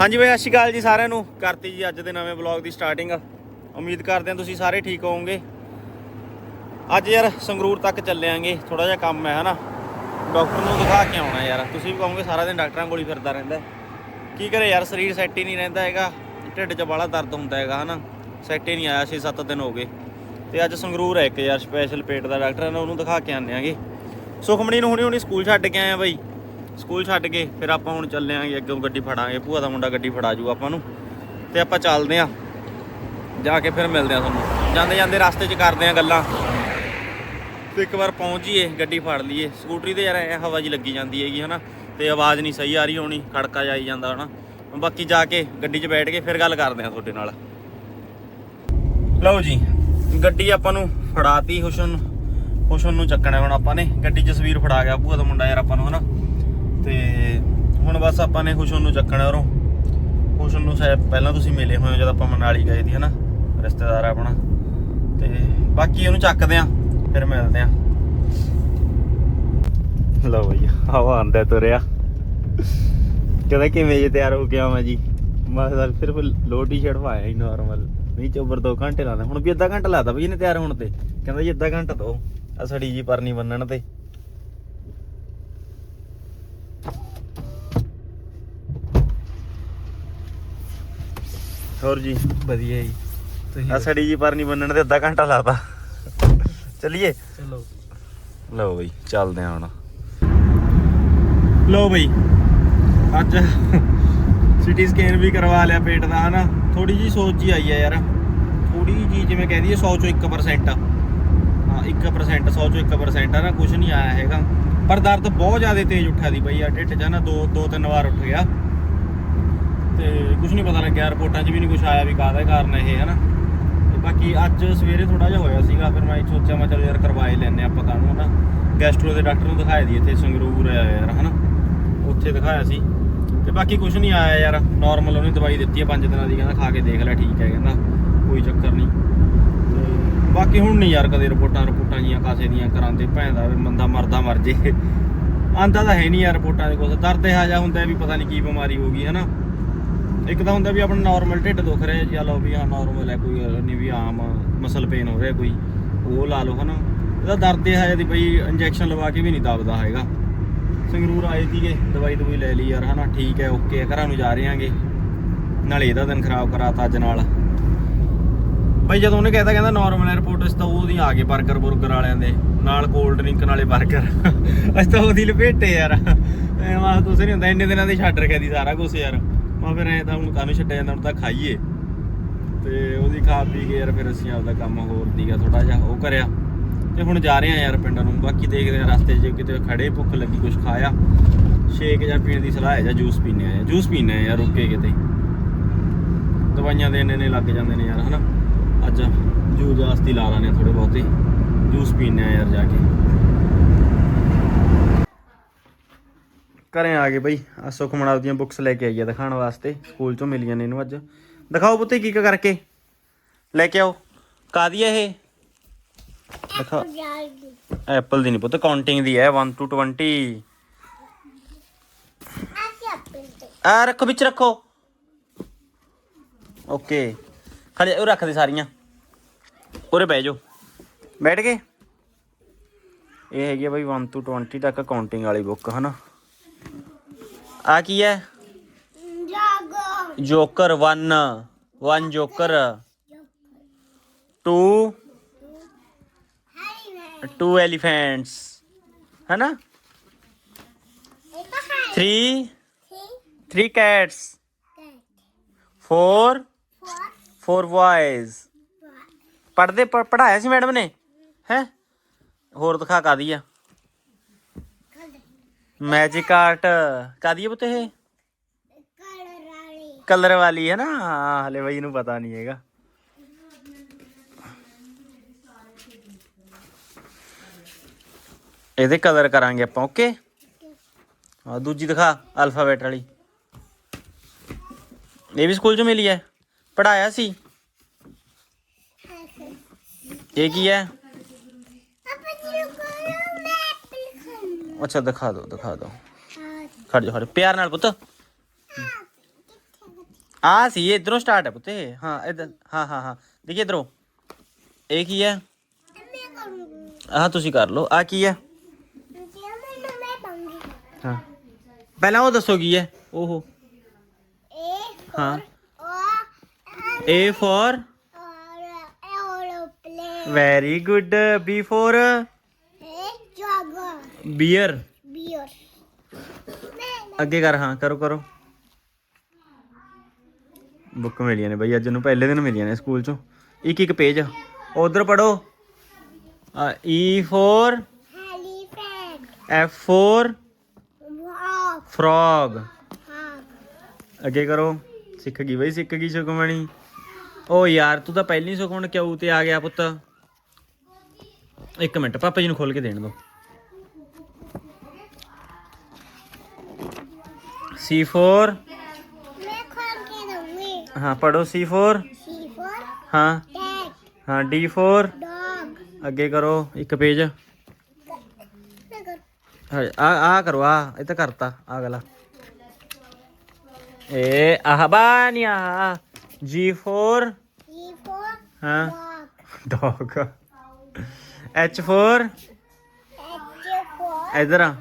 ਹਾਂਜੀ ਬਈ, ਸਤਿ ਸ਼੍ਰੀ ਅਕਾਲ ਜੀ ਸਾਰਿਆਂ ਨੂੰ। ਕਰਤੀ ਜੀ ਅੱਜ ਦੇ ਨਵੇਂ ਵਲੌਗ ਦੀ ਸਟਾਰਟਿੰਗ ਉਮੀਦ ਕਰਦੇ ਹਾਂ ਤੁਸੀਂ ਸਾਰੇ ਠੀਕ ਹੋਵੋਗੇ। ਅੱਜ ਯਾਰ ਸੰਗਰੂਰ ਤੱਕ ਚੱਲਿਆਂਗੇ। ਥੋੜਾ ਜਿਹਾ ਕੰਮ ਹੈ, ਹਨਾ। ਡਾਕਟਰ ਨੂੰ ਦਿਖਾ ਕੇ ਆਉਣਾ ਯਾਰ। ਤੁਸੀਂ ਵੀ ਕਹੋਗੇ, ਸਾਰਾ ਦਿਨ ਡਾਕਟਰਾਂ ਕੋਲ ਹੀ ਫਿਰਦਾ ਰਹਿੰਦਾ ਕੀ ਕਰੇ ਯਾਰ, ਸਰੀਰ ਸੈੱਟ ਹੀ ਨਹੀਂ ਰਹਿੰਦਾ ਹੈਗਾ। ਢਿੱਡ 'ਚ ਬਾਲਾ ਦਰਦ ਹੁੰਦਾ ਹੈਗਾ, ਹਨਾ। ਸੈੱਟ ਹੀ ਨਹੀਂ ਆਇਆ 6-7 ਦਿਨ ਹੋ ਗਏ। ਤੇ ਅੱਜ ਸੰਗਰੂਰ ਹੈ ਇੱਕ ਯਾਰ ਸਪੈਸ਼ਲ ਪੇਟ ਦਾ ਡਾਕਟਰ ਹੈ ਨਾ ਉਹਨੂੰ ਦਿਖਾ ਕੇ ਆਉਂਦੇ ਆਂਗੇ। ਸੁਖਮਣੀ ਨੂੰ ਹੁਣੀ ਹੁਣੀ ਸਕੂਲ ਛੱਡ ਕੇ ਆਇਆ ਬਾਈ। ਸਕੂਲ ਛੱਡ ਕੇ ਫਿਰ ਆਪਾਂ ਹੁਣ ਚੱਲੇ ਆਂਗੇ ਅੱਗੇ ਗੱਡੀ ਫੜਾਂਗੇ, ਭੂਆ ਦਾ ਮੁੰਡਾ ਗੱਡੀ ਫੜਾ ਜੂ ਆਪਾਂ ਨੂੰ। ਤੇ ਆਪਾਂ ਚੱਲਦੇ ਆਂ। ਜਾ ਕੇ ਫਿਰ ਮਿਲਦੇ ਆਂ ਤੁਹਾਨੂੰ। ਜਾਂਦੇ ਜਾਂਦੇ ਰਸਤੇ 'ਚ ਕਰਦੇ ਆਂ ਗੱਲਾਂ। ਤੇ ਇੱਕ ਵਾਰ ਪਹੁੰਚ ਜੀਏ ਗੱਡੀ ਫੜ ਲਈਏ। ਸਕੂਟਰੀ ਤੇ ਯਾਰ ਐਂ ਹਵਾ ਜੀ ਲੱਗੀ ਜਾਂਦੀ ਹੈਗੀ, ਹਨਾ? ਤੇ ਆਵਾਜ਼ ਨਹੀਂ ਸਹੀ ਆ ਰਹੀ ਹੋਣੀ, ਖੜਕਾ ਜਾਈ ਜਾਂਦਾ, ਹਨਾ? ਬਾਕੀ ਜਾ ਕੇ ਗੱਡੀ 'ਚ ਬੈਠ ਕੇ ਫਿਰ ਗੱਲ ਕਰਦੇ ਆਂ ਤੁਹਾਡੇ ਨਾਲ। ਲਓ ਜੀ, ਗੱਡੀ ਆਪਾਂ ਨੂੰ ਫੜਾਤੀ ਹੁਸ਼ਨ। ਹੁਸ਼ਨ ਨੂੰ ਚੱਕਣਾ ਹੁਣ ਆਪਾਂ ਨੇ। ਗੱਡੀ ਜਸਵੀਰ ਫੜਾ ਗਿਆ, ਭੂਆ ਦਾ ਮੁੰਡਾ ਯਾਰ ਆਪਾਂ ਨੂੰ, ਹਨਾ? ਤੇ ਹੁਣ ਬਸ ਆਪਾਂ ਨੇ ਖੁਸ਼ਨ ਨੂੰ ਚੱਕਣਾ ਉਰੋਂ। ਖੁਸ਼ਨ ਨੂੰ ਸ਼ਾਇਦ ਪਹਿਲਾਂ ਤੁਸੀਂ ਮਿਲੇ ਹੋਏ ਹੋ ਜਦ ਆਪਾਂ ਮਨਾਲੀ ਗਏ ਸੀ, ਹਨਾ? ਰਿਸ਼ਤੇਦਾਰ ਆਪਣਾ। ਤੇ ਬਾਕੀ ਉਹਨੂੰ ਚੱਕਦੇ ਆਂ, ਫਿਰ ਮਿਲਦੇ ਆਂ। ਲਓ ਬਈ, ਹਵਾ ਆਂਦਾ ਤੁਰਿਆ। ਕਹਿੰਦਾ ਕਿਵੇਂ ਜੇ ਤਿਆਰ ਹੋ ਗਿਆ ਮੈਂ ਜੀ। ਮੈਂ ਤਾਂ ਸਿਰਫ ਲੋ ਟੀ-ਸ਼ਰਟ ਪਾਇਆ ਹੀ ਨਾਰਮਲ ਨਹੀਂ ਚੋਬਰ 2 ਘੰਟੇ ਲਾਦਾ ਹੁਣ ਵੀ ਅੱਧਾ ਘੰਟਾ ਲਾਦਾ ਬਈ ਇਹਨੇ ਤਿਆਰ ਹੋਣ ਤੇ। ਕਹਿੰਦਾ ਜੀ ਅੱਧਾ ਘੰਟਾ ਦੋ। ਆ ਸੜੀ ਜੀ ਪਰਨੀ ਬੰਨਣ ਤੇ। ਹੋਰ ਜੀ? ਵਧੀਆ ਜੀ। ਤੁਸੀਂ ਆ ਸੜੀ ਜੀ ਪਰਨੀ ਬੰਨਣ ਤੇ ਅੱਧਾ ਘੰਟਾ ਲਾਤਾ। ਚੱਲੀਏ? ਚਲੋ। ਲਓ ਬਈ ਚੱਲਦੇ ਹਾਂ ਹੁਣ। ਲਓ ਬਈ ਅੱਜ ਸਿਟੀ ਸਕੈਨ ਵੀ ਕਰਵਾ ਲਿਆ ਪੇਟ ਦਾ ਹਨਾ? ਥੋੜੀ ਜੀ ਸੋਚ ਜੀ ਆਈ ਆ ਯਾਰ। ਥੋੜੀ ਜੀ ਜਿਵੇਂ ਕਹਿੰਦੀ 100 ਚੋਂ 1% ਹਾਂ 1% 100 ਚੋਂ 1% ਆ ਨਾ ਕੁਝ ਨਹੀਂ ਆਇਆ ਹੈਗਾ। ਪਰ ਦਰਦ ਬਹੁਤ ਜ਼ਿਆਦਾ ਤੇਜ਼ ਉੱਠਿਆ ਦੀ ਬਈ ਆ ਢਿੱਡ 'ਚ ਨਾ ਦੋ ਦੋ ਤਿੰਨ ਵਾਰ ਉੱਠ ਗਿਆ। ਤੇ ਕੁਝ ਨਹੀਂ ਪਤਾ ਲੱਗਿਆ, ਰਿਪੋਰਟਾਂ 'ਚ ਵੀ ਨਹੀਂ ਕੁਝ ਆਇਆ ਵੀ ਕਾਹਦਾ ਕਾਰਨ ਇਹ, ਹਨਾ? ਤੇ ਬਾਕੀ ਅੱਜ ਸਵੇਰੇ ਥੋੜਾ ਜਿਹਾ ਹੋਇਆ ਸੀਗਾ, ਫਿਰ ਮੈਂ ਸੋਚਿਆ, ਮੈਂ ਚਲੋ ਯਾਰ ਕਰਵਾਏ ਲੈਨੇ ਆਪਾਂ ਕਾਹਨੂੰ, ਹਨਾ? ਗੈਸਟਰੋ ਦੇ ਡਾਕਟਰ ਨੂੰ ਦਿਖਾਇਆ ਦੀ ਇੱਥੇ, ਸੰਗਰੂਰ ਆ ਯਾਰ, ਹਨਾ? ਉੱਥੇ ਦਿਖਾਇਆ ਸੀ। ਤੇ ਬਾਕੀ ਕੁਝ ਨਹੀਂ ਆਇਆ ਯਾਰ ਨਾਰਮਲ ਉਹਨੇ ਦਵਾਈ ਦਿੱਤੀ ਹੈ 5 ਦਿਨਾਂ ਦੀ, ਕਹਿੰਦਾ ਖਾ ਕੇ ਦੇਖ ਲੈ, ਠੀਕ ਹੈ, ਕਹਿੰਦਾ, ਕੋਈ ਚੱਕਰ ਨਹੀਂ ਤੇ ਬਾਕੀ ਹੁਣ ਨਹੀਂ ਯਾਰ ਕਦੇ ਰਿਪੋਰਟਾਂ ਰਿਪੋਰਟਾਂ ਜੀਆਂ ਕਾਸੇ ਦੀਆਂ ਕਰਾਂਦੇ ਭੈਣ ਦਾ ਵੀ ਬੰਦਾ ਮਰਦਾ ਮਰ ਜੇ। ਆਂਦਾ ਤਾਂ ਹੈ ਨਹੀਂ ਯਾਰ ਰਿਪੋਰਟਾਂ ਦੇ ਕੁਛ ਦਰਦ ਇਹ ਜਾ ਹੁੰਦਾ ਵੀ ਪਤਾ ਨਹੀਂ ਕੀ ਬਿਮਾਰੀ ਹੋ ਗਈ, ਹਨਾ? ਇੱਕ ਤਾਂ ਹੁੰਦਾ ਵੀ ਆਪਣਾ ਨਾਰਮਲ ਢਿੱਡ ਦੁਖ ਰਿਹਾ, ਜਾਂ ਲਓ ਵੀ ਹਾਂ ਨਾਰਮਲ ਹੈ ਕੋਈ, ਨਹੀਂ ਵੀ ਆਮ ਮਸਲ ਪੇਨ ਹੋ ਰਿਹਾ ਕੋਈ, ਉਹ ਲਾ ਲਓ, ਹਨਾ। ਇਹਦਾ ਦਰਦ ਇਹ ਹੈ ਦੀ ਬਈ ਇੰਜੈਕਸ਼ਨ ਲਵਾ ਕੇ ਵੀ ਨਹੀਂ ਦਬਦਾ ਹੈਗਾ। ਸੰਗਰੂਰ ਆਏ ਸੀਗੇ, ਦਵਾਈ ਦਵਾਈ ਲੈ ਲਈ ਯਾਰ, ਹਨਾ, ਠੀਕ ਹੈ ਓਕੇ ਘਰਾਂ ਨੂੰ ਜਾ ਰਹੇ ਆਂਗੇ ਨਾਲੇ ਇਹਦਾ ਦਿਨ ਖਰਾਬ ਕਰਾਤਾ ਅੱਜ ਨਾਲ। ਬਈ ਜਦੋਂ ਉਹਨੇ ਕਹਿਤਾ, ਕਹਿੰਦਾ ਨਾਰਮਲ ਰਿਪੋਰਟ ਇਸ ਤਾਂ ਉਹਦੀ ਆ ਗਏ 버ਗਰ ਬੁਰਗਰ ਵਾਲਿਆਂ ਦੇ, ਨਾਲ ਕੋਲਡ ਡਰਿੰਕ ਨਾਲੇ 버ਗਰ ਅਸੀਂ ਤਾਂ ਉਹਦੀ ਲਪੇਟੇ ਯਾਰ। ਐ ਮਾ ਕੁਛ ਨਹੀਂ ਹੁੰਦਾ, ਇੰਨੇ ਦਿਨਾਂ ਦੇ ਛੱਡ ਰੱਖਿਆ ਦੀ ਸਾਰਾ ਕੁਝ ਯਾਰ। ਮੈਂ ਫਿਰ ਐ ਤਾਂ ਹੁਣ ਕਾਹਨੂੰ ਛੱਡਿਆ ਜਾਂਦਾ, ਹੁਣ ਤਾਂ ਖਾਈਏ। ਤੇ ਉਹਦੀ ਖਾ ਪੀ ਕੇ ਯਾਰ ਫਿਰ ਅਸੀਂ ਆਪਦਾ ਕੰਮ ਹੋਰ ਦੀਗਾ ਥੋੜਾ ਜਿਹਾ ਉਹ ਕਰਿਆ। ਤੇ ਹੁਣ ਜਾ ਰਹੇ ਆ ਯਾਰ ਪਿੰਡਾਂ ਨੂੰ, ਬਾਕੀ ਦੇਖਦੇ ਆ ਰਸਤੇ 'ਚ ਕਿਤੇ ਖੜੇ ਭੁੱਖ ਲੱਗੀ ਕੁਝ ਖਾਇਆ। ਸ਼ੇਕ ਜਾਂ ਪੀਣ ਦੀ ਸਲਾਹ ਹੈ ਜਾਂ ਜੂਸ ਪੀਣੇ ਆ। ਜੂਸ ਪੀਣੇ ਆ ਯਾਰ, ਰੁਕੇ ਕਿਤੇ। ਦਵਾਈਆਂ ਦੇ ਇੰਨੇ ਨੇ ਲੱਗ ਜਾਂਦੇ ਨੇ ਯਾਰ, ਹਨਾ? ਅੱਜ ਜੂਸ ਵਾਸਤੇ ਲਾ ਲਾਣੇ ਥੋੜੇ ਬਹੁਤੇ। ਜੂਸ ਪੀਣੇ ਆ ਯਾਰ ਜਾ ਕੇ। ਘਰੇ ਆ ਗਏ ਬਈ। ਆ ਸੁਖਮਣਾ ਦੀਆਂ ਬੁੱਕਸ ਲੈ ਕੇ ਆਈ ਆ ਦਿਖਾਉਣ ਵਾਸਤੇ। ਸਕੂਲ ਚੋਂ ਮਿਲੀਆਂ ਨੇ ਇਹਨੂੰ ਅੱਜ। ਦਿਖਾਓ ਪੁੱਤੇ ਕੀ ਕੀ ਕਰਕੇ। ਲੈ ਕੇ ਆਓ। ਕਾਦੀ ਹੈ ਇਹ? ਦਿਖਾ। ਐਪਲ ਦੀ ਨਹੀਂ ਪੁੱਤ ਕਾਊਂਟਿੰਗ ਦੀ ਹੈ 1 ਟੂ 20 ਆ ਰੱਖੋ, ਵਿੱਚ ਰੱਖੋ। ਓਕੇ ਖੜੇ, ਉਹ ਰੱਖ ਦੇ ਸਾਰੀਆਂ। ਉਰੇ ਬਹਿ ਜਾਓ। ਬੈਠ ਗਏ। ਇਹ ਹੈਗੀ ਆ ਬਈ 1 ਟੂ 20 ਤੱਕ ਕਾਊਂਟਿੰਗ ਵਾਲੀ ਬੁੱਕ ਹਨਾ? ਆ ਕੀ ਹੈ? ਜੋਕਰ 1 1 ਜੋਕਰ 2 2 ਐਲੀਫੈਂਟਸ ਹਨਾ 3 3 cats. 4 4 boys. ਪੜਦੇ ਪੜਾਇਆ ਸੀ ਮੈਡਮ ਨੇ ਹੈ ਹੋਰ ਦਿਖਾ ਕਾਦੀ ਆ ਮੈਜਿਕ ਆਰਟ ਕਾਦੀ ਆ ਪੁੱਤ ਇਹ? ਕਲਰ ਵਾਲੀ ਹੈ ਨਾ? ਹਾਂ, ਹਲੇ ਬਈ ਨੂੰ ਪਤਾ ਨਹੀਂ ਹੈਗਾ। ਇਹਦੇ ਕਲਰ ਕਰਾਂਗੇ ਆਪਾਂ ਓਕੇ ਆ ਦੂਜੀ ਦਿਖਾ ਅਲਫਾਬੈਟ ਵਾਲੀ। ਇਹ ਵੀ ਸਕੂਲ ਚ ਮਿਲੀ ਹੈ? ਪੜਾਇਆ ਸੀ? ਇਹ ਕੀ ਹੈ? ਅੱਛਾ ਦਿਖਾ ਦਿਓ ਦਿਖਾ ਦਿਓ ਖੜ ਜਾ ਖੜ ਜਾ। ਪਿਆਰ ਨਾਲ ਪੁੱਤ ਆ ਸੀ ਇਧਰੋਂ ਸਟਾਰਟ ਹੈ ਪੁੱਤੇ ਹਾਂ ਇਧਰ ਹਾਂ ਹਾਂ ਹਾਂ ਦੇਖੀ ਇਧਰੋਂ ਇਹ ਕੀ ਹੈ ਮੈਂ ਕਰੂੰਗੀ ਆਹ ਤੁਸੀਂ ਕਰ ਲਓ ਆ ਕੀ ਹੈ ਜੇ ਮੈਂ ਮੈਂ ਪਾਉਂਗੀ ਹਾਂ ਪਹਿਲਾਂ ਉਹ ਦੱਸੋ ਕੀ ਹੈ ਓਹੋ ਇਹ ਹਾਂ ਉਹ A for ਔਰ aeroplane very good, B for ਇਹ ਬੀਅਰ ਮੈਂ ਅੱਗੇ ਕਰ ਹਾਂ ਕਰੋ ਕਰੋ। ਬੁੱਕ ਮਿਲੀਆਂ ਨੇ ਬਈ ਅੱਜ ਨੂੰ ਪਹਿਲੇ ਦਿਨ ਮਿਲੀਆਂ ਨੇ ਸਕੂਲ ਚੋਂ। ਇੱਕ ਇੱਕ ਪੇਜ ਉਧਰ ਪੜੋ E for elephant F for wow frog. ਹਾਂ ਅੱਗੇ ਕਰੋ। ਸਿੱਖ ਗਈ ਬਈ ਸਿੱਖ ਗਈ ਸੁਖਮਣੀ। ਓ ਯਾਰ ਤੂੰ ਤਾਂ ਪਹਿਲੀ ਸੁਖਮਣ ਕਿਉਂ ਤੇ ਆ ਗਿਆ ਪੁੱਤ? ਇੱਕ ਮਿੰਟ ਪਾਪਾ ਜੀ ਨੂੰ ਖੋਲ ਕੇ ਦੇਣ ਦੋ। सी फोर मैं खोल के दूंगी हाँ पढ़ो सी फोर सी फोर हाँ कैट हाँ डी फोर डॉग ਅੱਗੇ ਕਰੋ ਇੱਕ ਪੇਜ ਹਾਂ ਆ ਆ ਕਰੋ ਆ ਇਹ ਤਾਂ ਕਰਤਾ ਅਗਲਾ ਏ ਆਹਬਾਨੀਆ G4 जी फोर ਹਾਂ dog dog H4 H for ਇਧਰ ਆ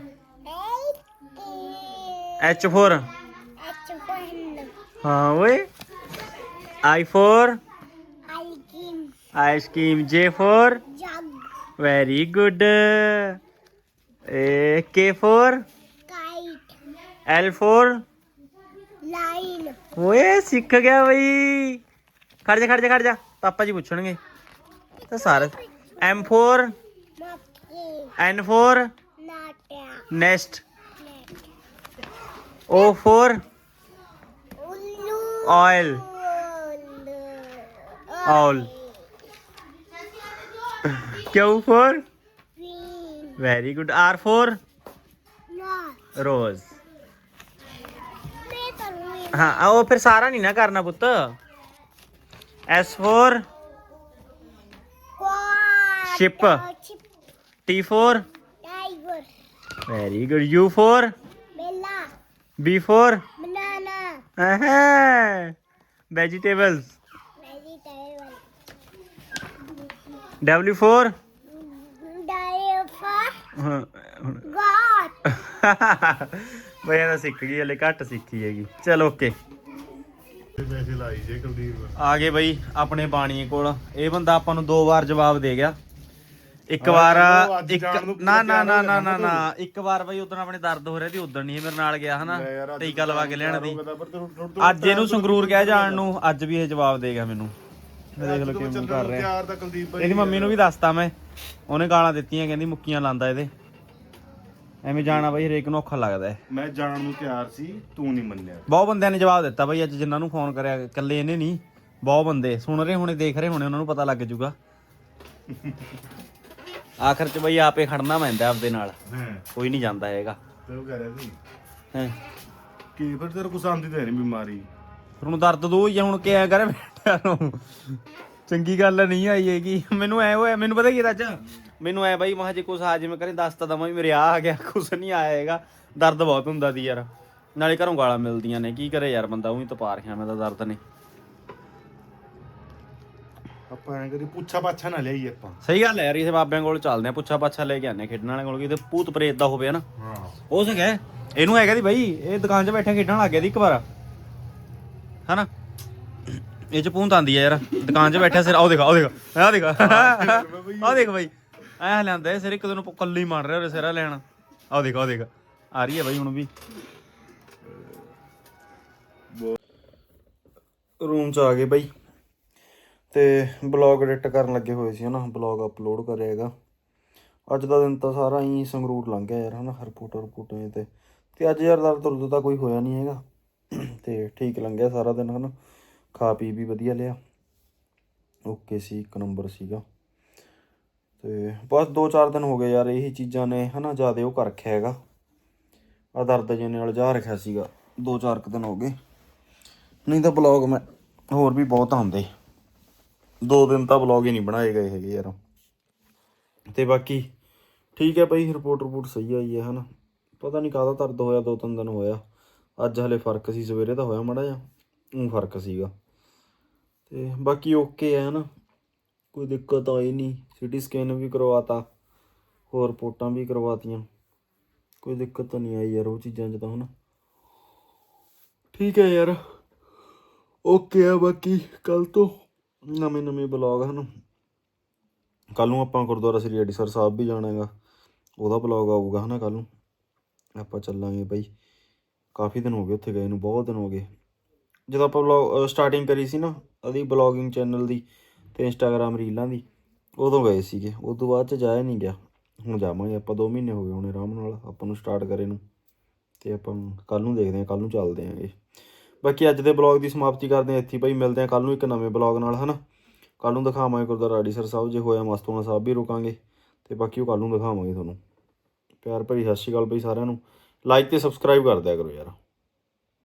ਐਚ H4 ਐਚ ਫॉर ਹਾਂ ਓਏ I4 ਆਈਕਿਨ ice cream J4 jug very good ਏ K4 ਕਾਈਟ L4 ਲਾਈਨ ਓਏ ਸਿੱਖ ਗਿਆ ਬਈ ਖੜ ਜਾ ਖੜ ਜਾ ਖੜ ਜਾ ਪਾਪਾ ਜੀ ਪੁੱਛਣਗੇ ਤਾਂ ਸਾਰੇ M4 ਮੱਕੀ N4 ਨਾਟਿਆ ਨੈਸਟ ਨੈਟ O4 ਉੱਲੂ Oil. Owl. Q4 green very good R4 not rose ਮੈਂ ਕਰੂੰਗੀ ਹਾਂ ਆ ਉਹ ਫਿਰ ਸਾਰਾ ਨਹੀਂ ਨਾ ਕਰਨਾ ਪੁੱਤ S4 quad Ship. chip T4 tiger very good U4 bella B4 banana. ਆਹਾਂ ਵੈਜੀਟੇਬਲਸ vegetable W4 diaphragm ਹਾਂ ਹੁਣ god ਬਈ ਇਹਦਾ ਸਿੱਖ ਗਈ ਹਲੇ ਘੱਟ ਸਿੱਖੀ ਹੈਗੀ। ਚਲ ਓਕੇ ਪੈਸੇ ਲਾਈ ਜੇ ਕੁਲਦੀਪ। ਆ ਗਏ ਬਈ ਆਪਣੇ ਬਾਣੀਏ ਕੋਲ। ਇਹ ਬੰਦਾ ਆਪਾਂ ਨੂੰ ਦੋ ਵਾਰ ਜਵਾਬ ਦੇ ਗਿਆ। ਇੱਕ ਵਾਰ ਅੱਜ ਇੱਕ ਜਾਣ ਨੂੰ ਨਾ ਨਾ ਨਾ ਨਾ ਨਾ ਇੱਕ ਵਾਰ ਬਈ ਉਦੋਂ ਆਪਣੇ ਦਰਦ ਹੋ ਰਿਹਾ ਸੀ ਉਦੋਂ ਨਹੀਂ ਇਹ ਮੇਰੇ ਨਾਲ ਗਿਆ ਹਨਾ? ਟੀਕਾ ਲਵਾ ਕੇ ਲੈਣ ਦੀ। ਅੱਜ ਇਹਨੂੰ ਸੰਗਰੂਰ ਕਹਿ ਜਾਣ ਨੂੰ ਅੱਜ ਵੀ ਇਹ ਜਵਾਬ ਦੇ ਗਿਆ ਮੈਨੂੰ। ਮੈਂ ਦੇਖ ਲਓ ਕਿਵੇਂ ਕਰ ਰਿਹਾ। ਕੁਲਦੀਪ ਭਾਈ ਇਹਦੀ ਮੰਮੀ ਨੂੰ ਵੀ ਦੱਸਤਾ ਮੈਂ। ਉਹਨੇ ਗਾਲਾਂ ਦਿੱਤੀਆਂ ਕਹਿੰਦੀ ਮੁੱਕੀਆਂ ਲਾਂਦਾ ਇਹਦੇ। ਐਵੇਂ ਜਾਣਾ ਬਈ ਹਰੇਕ ਨੂੰ ਔਖਾ ਲੱਗਦਾ ਹੈ। ਮੈਂ ਜਾਣ ਨੂੰ ਤਿਆਰ ਸੀ ਤੂੰ ਨਹੀਂ ਮੰਨਿਆ। ਬਹੁਤ ਬੰਦਿਆਂ ਨੇ ਜਵਾਬ ਦਿੱਤਾ ਬਈ ਅੱਜ ਜਿਨ੍ਹਾਂ ਨੂੰ ਫੋਨ ਕਰਿਆ ਇਕੱਲੇ ਇਹਨੇ ਨਹੀਂ। ਬਹੁਤ ਬੰਦੇ। ਸੁਣ ਰਹੇ ਹੋਣੇ ਦੇਖ ਰਹੇ ਹੋਣੇ ਉਹਨਾਂ ਨੂੰ ਪਤਾ ਲੱਗ ਜਾਊਗਾ। ਆਖਰ ਚ ਬਈ ਆਪੇ ਖੜਨਾ ਪੈਂਦਾ ਆਪਦੇ ਨਾਲ। ਹਾਂ। ਕੋਈ ਨਹੀਂ ਜਾਂਦਾ ਹੈਗਾ। ਤੇ ਉਹ ਕਹਿ ਰਿਹਾ ਸੀ ਹੈਂ। ਕਿ ਫਿਰ ਤੇਰੇ ਕੁਛ ਆਂਦੀ ਤਾਂ ਹੈ ਨਹੀਂ ਬਿਮਾਰੀ। ਫਿਰ ਹੁਣ ਦਰਦ ਦੋ ਜਾਂ ਹੁਣ ਕਿਆ ਕਰੇ ਬੈਠਾ ਨੂੰ। ਚੰਗੀ ਗੱਲ ਨਹੀਂ ਆਈ ਹੈਗੀ। ਮੈਨੂੰ ਐ ਹੋਇਆ ਮੈਨੂੰ ਪਤਾ ਕੀ ਅੱਜ ਮੈਨੂੰ ਐ ਬਾਈ ਮਹਾ ਜੇ ਕੁਛ ਆ ਜਿਵੇਂ ਕਰੇ ਦੱਸ ਤਾਂ ਦਵਾਂ ਵੀ ਮੇਰੇ ਆ ਆ ਗਿਆ ਕੁਛ ਨਹੀਂ ਆਇਆ ਹੈਗਾ। ਦਰਦ ਬਹੁਤ ਹੁੰਦਾ ਦੀ ਯਾਰ। ਨਾਲੇ ਘਰੋਂ ਗਾਲਾਂ ਮਿਲਦੀਆਂ ਨੇ। ਕੀ ਕਰੇ ਯਾਰ ਬੰਦਾ ਉਹੀ ਤਪਾ ਰਿਹਾ ਮੈਂ ਤਾਂ ਦਰਦ ਨੇ। ਆਪਾਂ ਐਂ ਕਰੀ ਪੁੱਛਾ ਪਾਛਾ ਨਾ ਲਿਆਈ ਆਪਾਂ। ਸਹੀ ਗੱਲ ਹੈ ਯਾਰ ਇਸੇ ਬਾਬਿਆਂ ਕੋਲ ਚੱਲਦੇ ਆ ਪੁੱਛਾ ਪਾਛਾ ਲੈ ਕੇ ਆਨੇ ਖੇਡਣ ਵਾਲੇ ਕੋਲ ਕਿਤੇ ਭੂਤ ਪ੍ਰੇਤ ਦਾ ਹੋਵੇ ਨਾ ਹਾਂ। ਹੋ। ਸਕਿਆ ਇਹਨੂੰ ਹੈਗਾ ਦੀ ਬਾਈ ਇਹ ਦੁਕਾਨ 'ਚ ਬੈਠਾ ਖੇਡਣ ਲੱਗ ਗਿਆ ਦੀ ਇੱਕ ਵਾਰ। ਹਨਾ? ਇਹ ਚ ਭੂਤ ਆਂਦੀ ਆ ਯਾਰ ਦੁਕਾਨ 'ਚ ਬੈਠਾ ਸਿਰ ਆਹ ਦੇਖ ਆਹ ਦੇਖ ਆਹ ਦੇਖ। ਆਹ ਦੇਖ ਬਾਈ। ਐ ਲੈਂਦਾ ਇਹ ਸਿਰ ਇੱਕ ਦਿਨ ਕੱਲੀ ਮਾਰ ਰਿਹਾ ਉਹ ਸਿਰਾ ਲੈਣ। ਆਹ ਦੇਖ ਆਹ ਦੇਖ। ਆ ਰਹੀ ਹੈ ਬਾਈ ਹੁਣ ਵੀ। ਰੂਮ 'ਚ ਆ ਗਏ ਬਾਈ। ਤੇ ਬਲੌਗ ਐਡਿਟ ਕਰਨ ਲੱਗੇ ਹੋਏ ਸੀ ਹਨਾ, ਬਲੌਗ ਅਪਲੋਡ ਕਰਿਆ ਹੈਗਾ। ਅੱਜ ਦਾ ਦਿਨ ਤਾਂ ਸਾਰਾ ਹੀ ਸੰਗਰੂਰ ਲੰਘ ਗਿਆ ਯਾਰ ਹਨਾ, ਰਿਪੋਰਟ ਰਿਪੋਰਟ ਤੇ। ਤੇ ਅੱਜ ਯਾਰ ਦਰਦ ਦੁਰਦ ਤਾਂ ਕੋਈ ਹੋਇਆ ਨਹੀਂ ਹੈਗਾ। ਤੇ ਠੀਕ ਲੰਘਿਆ ਸਾਰਾ ਦਿਨ ਹਨਾ, ਖਾ ਪੀ ਵੀ ਵਧੀਆ ਲਿਆ। ਓਕੇ ਸੀ, ਇੱਕ ਨੰਬਰ ਸੀਗਾ। ਤੇ ਬਸ 2-4 ਦਿਨ ਹੋ ਗਏ ਯਾਰ, ਇਹੀ ਚੀਜ਼ਾਂ ਨੇ ਹਨਾ, ਜ਼ਿਆਦਾ ਉਹ ਕਰ ਰੱਖਿਆ ਹੈਗਾ। ਆ ਦਰਦ ਜਿਹੇ ਨਾਲ ਜਾ ਰੱਖਿਆ ਸੀਗਾ 2-4 ਦਿਨ ਹੋ ਗਏ। ਨਹੀਂ ਤਾਂ ਬਲੌਗ ਮੈਂ ਹੋਰ ਵੀ ਬਹੁਤ ਆਉਂਦੇ। ਦੋ ਦਿਨ ਤਾਂ ਬਲੌਗ ਹੀ ਨਹੀਂ ਬਣਾਏ ਗਏ ਹੈਗੇ ਯਾਰ। ਤੇ ਬਾਕੀ ਠੀਕ ਹੈ ਭਾਈ ਰਿਪੋਰਟ ਰਿਪੋਰਟ ਸਹੀ ਆਈ ਹੈ, ਹਨਾ। ਪਤਾ ਨਹੀਂ ਕਾਹਦਾ ਦਰਦ ਹੋਇਆ, ਦੋ ਤਿੰਨ ਦਿਨ ਹੋਇਆ। ਅੱਜ ਹਲੇ ਫ਼ਰਕ ਸੀ, ਸਵੇਰੇ ਤਾਂ ਹੋਇਆ ਮੜਾ ਜਾ ਉਹ ਫ਼ਰਕ ਸੀਗਾ। ਤੇ ਬਾਕੀ ਓਕੇ ਹੈ ਨਾ ਕੋਈ ਦਿੱਕਤ ਆਈ ਨਹੀਂ। ਸਿਟੀ ਸਕੈਨ ਵੀ ਕਰਵਾਤਾ। ਹੋਰ ਰਿਪੋਰਟਾਂ ਵੀ ਕਰਵਾਤੀਆਂ। ਕੋਈ ਦਿੱਕਤ ਤਾਂ ਨਹੀਂ ਆਈ ਯਾਰ ਉਹ ਚੀਜ਼ਾਂ 'ਚ ਤਾਂ, ਹਨਾ। ਠੀਕ ਹੈ ਯਾਰ। ਓਕੇ ਆ ਬਾਕੀ। ਕੱਲ ਤੋਂ ਨਵੇਂ ਨਵੇਂ ਬਲੌਗ ਹਨ। ਕੱਲ ਨੂੰ ਆਪਾਂ ਗੁਰਦੁਆਰਾ ਸ੍ਰੀ ਅੜੀਸਰ ਸਾਹਿਬ ਵੀ ਜਾਣਾ ਹੈਗਾ ਉਹਦਾ ਬਲੌਗ ਆਊਗਾ ਹਨਾ ਕੱਲ ਨੂੰ। ਆਪਾਂ ਚੱਲਾਂਗੇ ਬਾਈ। ਕਾਫੀ ਦਿਨ ਹੋ ਗਏ ਉੱਥੇ ਗਏ ਨੂੰ, ਬਹੁਤ ਦਿਨ ਹੋ ਗਏ। ਜਦੋਂ ਆਪਾਂ ਬਲੌਗ ਸਟਾਰਟਿੰਗ ਕਰੀ ਸੀ ਨਾ, ਉਹਦੀ ਬਲੌਗਿੰਗ ਚੈਨਲ ਦੀ ਤੇ ਇੰਸਟਾਗ੍ਰam ਰੀਲਾਂ ਦੀ, ਉਦੋਂ ਗਏ ਸੀਗੇ। ਉਸ ਤੋਂ ਬਾਅਦ ਚ ਜਾਇਆ ਨਹੀਂ ਗਿਆ। ਹੁਣ ਜਾਵਾਂਗੇ ਆਪਾਂ 2 ਮਹੀਨੇ ਹੋ ਗਏ ਹੁਣ ਆਰਾਮ ਨਾਲ, ਆਪਾਂ ਨੂੰ ਸਟਾਰਟ ਕਰੇ ਨੂੰ। ਤੇ ਆਪਾਂ ਕੱਲ ਨੂੰ ਦੇਖਦੇ ਹਾਂ ਕੱਲ ਨੂੰ ਚੱਲਦੇ ਆਂਗੇ ਬਾਕੀ ਅੱਜ ਦੇ ਬਲੌਗ ਦੀ ਸਮਾਪਤੀ ਕਰਦੇ ਹਾਂ ਇੱਥੇ ਹੀ ਭਾਈ, ਮਿਲਦੇ ਹਾਂ ਕੱਲ ਨੂੰ ਇੱਕ ਨਵੇਂ ਬਲੌਗ ਨਾਲ, ਹਨਾ? ਕੱਲ ਨੂੰ ਦਿਖਾਵਾਂਗੇ ਗੁਰਦੁਆਰਾ ਅੜੀਸਰ ਸਾਹਿਬ, ਜੇ ਹੋਇਆ ਮਸਤੋਣਾ ਸਾਹਿਬ ਵੀ ਰੁਕਾਂਗੇ। ਤੇ ਬਾਕੀ ਉਹ ਕੱਲ ਨੂੰ ਦਿਖਾਵਾਂਗੇ ਤੁਹਾਨੂੰ। ਪਿਆਰ ਭਰੀ ਸਤਿ ਸ਼੍ਰੀ ਅਕਾਲ ਬਈ ਸਾਰਿਆਂ ਨੂੰ। ਲਾਈਕ ਤੇ ਸਬਸਕ੍ਰਾਈਬ ਕਰ ਦਿਆ ਕਰੋ ਯਾਰ।